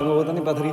ਉਹ ਤਾਂ ਨਹੀਂ ਪਥਰੀ।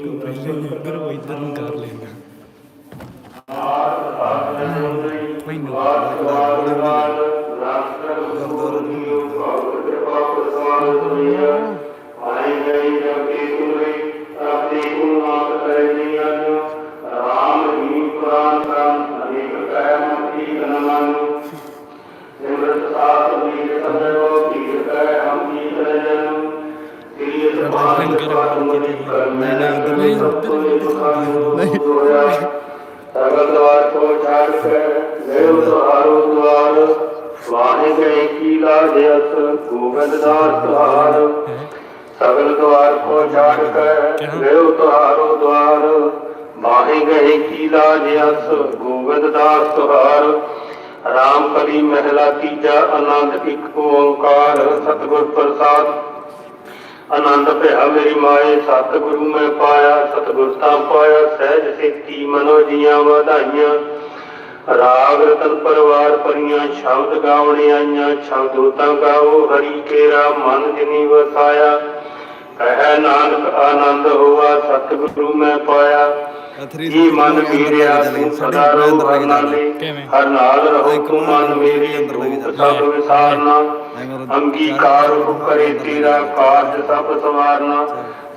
ਨਸੀਓ ਪਹਿਲੇ ਇੱਧਰ ਉਹ ਇੱਧਰ ਨੂੰ ਕਰ ਕੀ ਅਸ ਗੋਬਿੰਦ ਦਾਸ ਤੁਹਾਰ। ਰਾਮ ਕਲੀ ਮਹਿਲਾ ਤੀਜਾ, ਆਨੰਦ ਇੱਕ ਓੰਕਾਰ, ਸਤਿਗੁਰ ਪ੍ਰਸਾਦ। ਆਨੰਦ ਭਇਆ ਮੇਰੀ ਮਾਏ, ਸਤਿਗੁਰੂ ਮੈਂ ਪਾਇਆ, ਸਤਿਗੁਰ ਤਾਂ ਪਾਇਆ, ਸਹਿਜ ਸੇਤੀ ਮਨੋ ਜੀਆਂ ਵਧਾਈਆਂ। ਰਾਗ ਰਤਨ ਪਰਵਾਰ ਪਰੀਆਂ ਸ਼ਬਦ ਗਾਉਣੇ ਆਈਆਂ ਸ਼ਬਦ ਤਾਂ ਗਾਓ, ਹਰੀ ਕੇਰਾ ਮਨ ਜਿਨੀ ਵਸਾਇਆ। ਕਹਿ ਨਾਨਕ ਆਨੰਦ ਹੋਆ, ਸਤਿਗੁਰੂ ਮੈਂ ਪਾਇਆ। ਜੀ ਮਨ ਵੀਰਿਆ ਤੂੰ ਸਦਾ ਰਹੋ ਹਰ ਨਾਲੇ? ਹਰ ਨਾਲ ਰਹੋ ਤੂੰ ਮਨ ਮੇਰੀ ਰੂਪ ਸਭ ਵਿਸਾਰਨਾ। ਅੰਗੀਕਾਰ ਹੋ ਕਰੇ ਤੇਰਾ ਕਾਰਜ ਸਭ ਸਵਾਰਨਾ।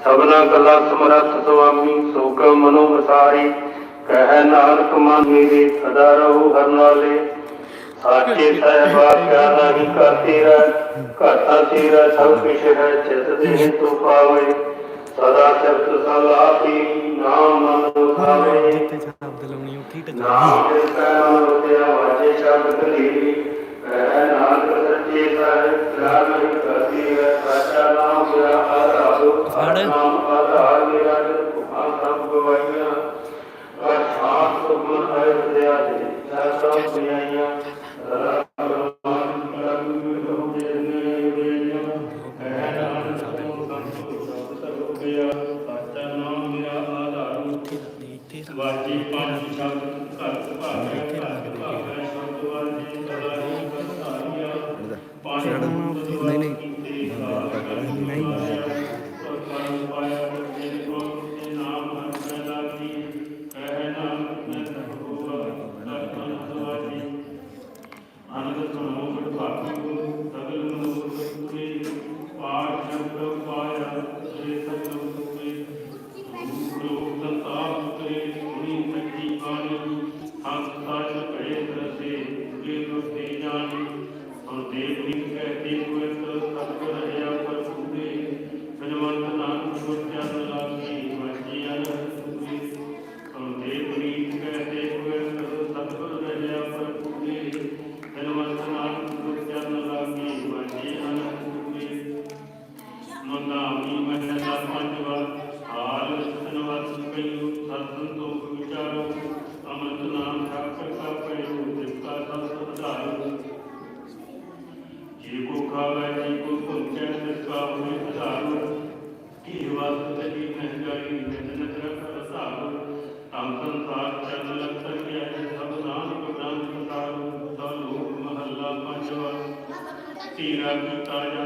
ਸਭਨਾ ਗੱਲਾਂ ਸਮਰੱਥ ਸੁਆਮੀ ਸੋਕ ਮਨੋ ਵਸਾਰੀ। ਕਹਿ ਨਾਨਕ ਮਨ ਮੇਰੇ ਸਦਾ ਰਹੋ ਹਰ ਨਾਲੇ। ਸਾਚੇ ਸਹਿਬਾ ਕਿਆ ਨਹੀਂ ਕਰ ਤੇਰਾ ਘਾਟਾ ਤੇਰਾ ਸਭ ਕੁਛ ਹੈ ਚਿਤ ਦੇ ਤੂੰ ਪਾਵੇ ਸਦਾ ਸਿਫਤ ਸਲਾਪੀ ਨਾਮ ਮਨ ਉਠਾਵੇ ਜਿੱਥੇ ਸ਼ਬਦ ਲਾਉਣੀ ਉਹ ਕੀ ਟਕਾ ਨਾਮ ਦੇ ਕਾਮ ਰੁਪਿਆ ਵਾਜੇ ਸ਼ਬਦ ਕਲੀਰੀ ਕਹਿ ਨਾਨਕ ਸੱਚੇ ਸਾਹਿਬ ਰਾਮ ਨਹੀਂ ਕਰਦੀ ਹੈ। ਸਾਚਾ ਨਾਮ ਮੇਰਾ ਆਧਾਰ ਫੜ। ਨਾਮ ਆਧਾਰ ਮੇਰਾ ਜੁਹਾ ਸਭ ਗਵਾਈਆਂ ਅਰ ਸ਼ਾਂਤ ਮਨ ਹੈ ਵਿਦਿਆ ਦੇ। ਸਾਸਾ ਸੁਣਾਈਆਂ ਨਹੀਂ ਨਹੀਂ। ਨਹੀਂ ਮੰਨਾਵੀ ਮਹਿ ਸਰਪੰਚ ਵਰ ਹਾਲ ਸੁਨਵਤ ਕਈਓ ਸਰਤਨ ਤੋਖ ਵਿਚਾਰੋ, ਅਮਰਤ ਨਾਮ ਠਾਕਰ ਕਾ ਪਇਓ ਦਿੱਤਾ ਸਭ ਸੁਧਾਰੋ ਜੀ ਕੋ ਖਾਵੇ, ਜੀ ਕੋ ਪੰਚੈ ਤਿਸਕਾ ਹੋਏ ਸੁਧਾਰੋ ਕੀ ਵਸਤ ਤੇਰੀ ਮਹਿੰਗਾਈ ਮਿਹਨਤ ਰਖ ਰਸਾਰੋ ਤਮ ਸੰਸਾਰ ਚੰਨ ਲਖਤ ਕਿਆ ਸਭ ਨਾਮ ਗੁਰਨਾਮ ਸਤਾਰੋ ਸਭ ਲੋਕ ਮਹੱਲਾ ਪੰਜਵਾ। ਤੇਰਾ ਕੀਤਾ ਜਾਂ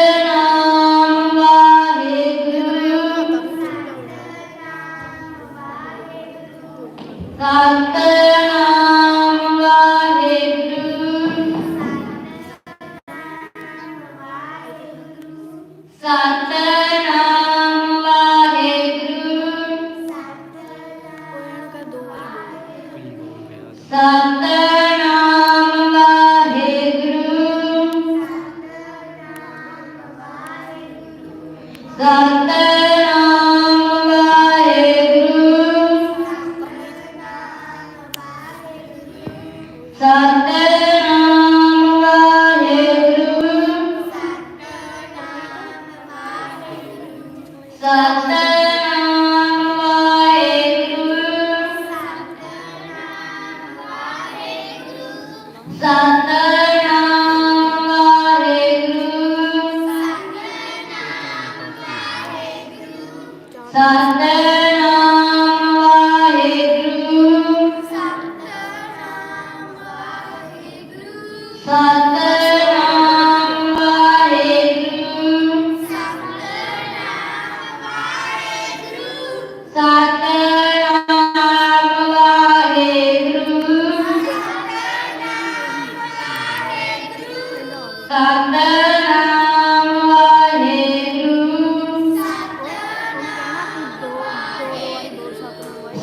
The, the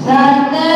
That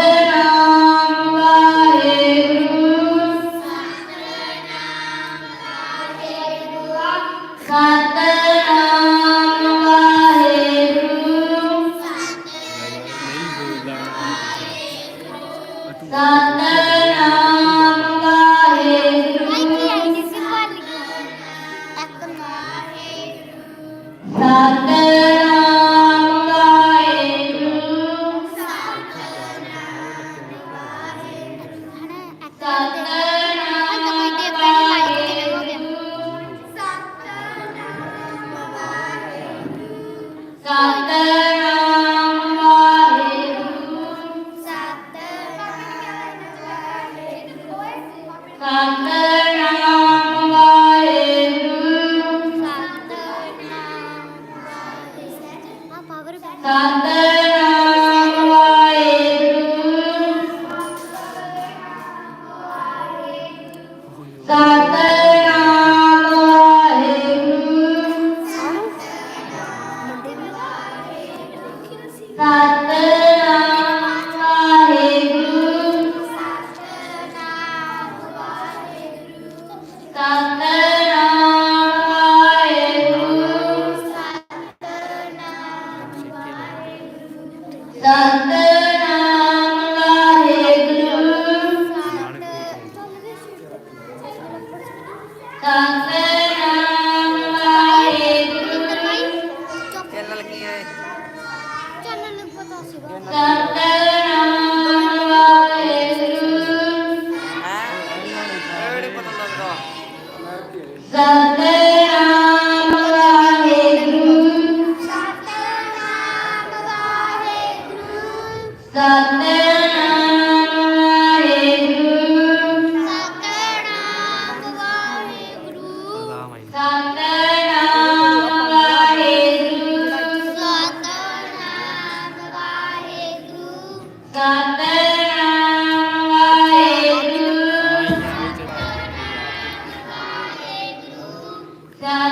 dan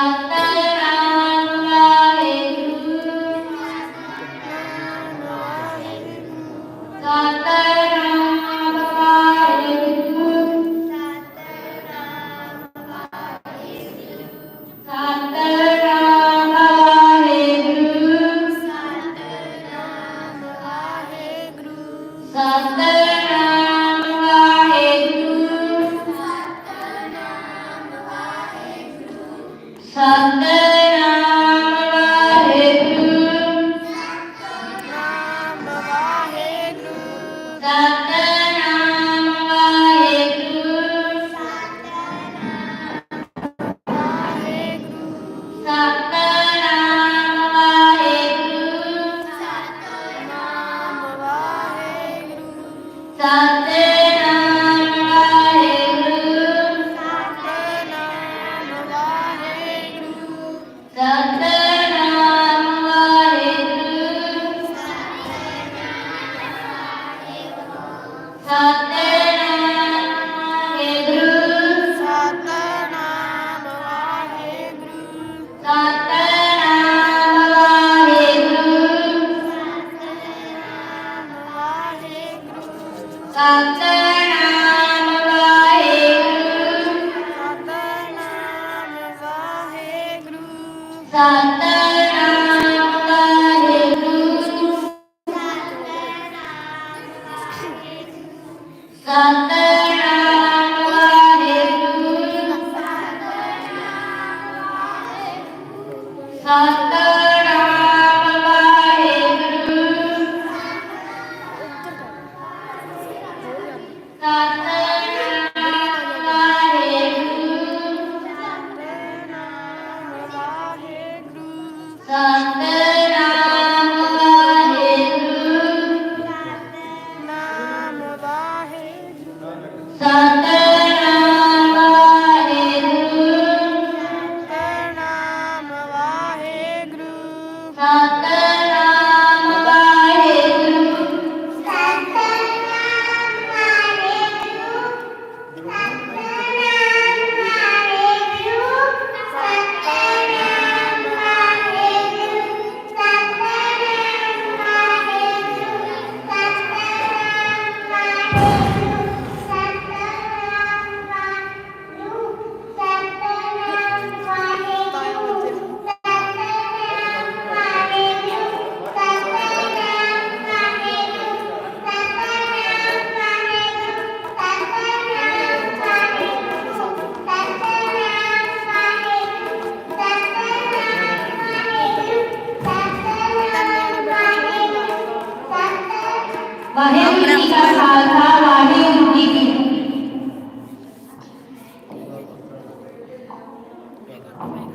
감사합니다. Sunday. Oh Amen.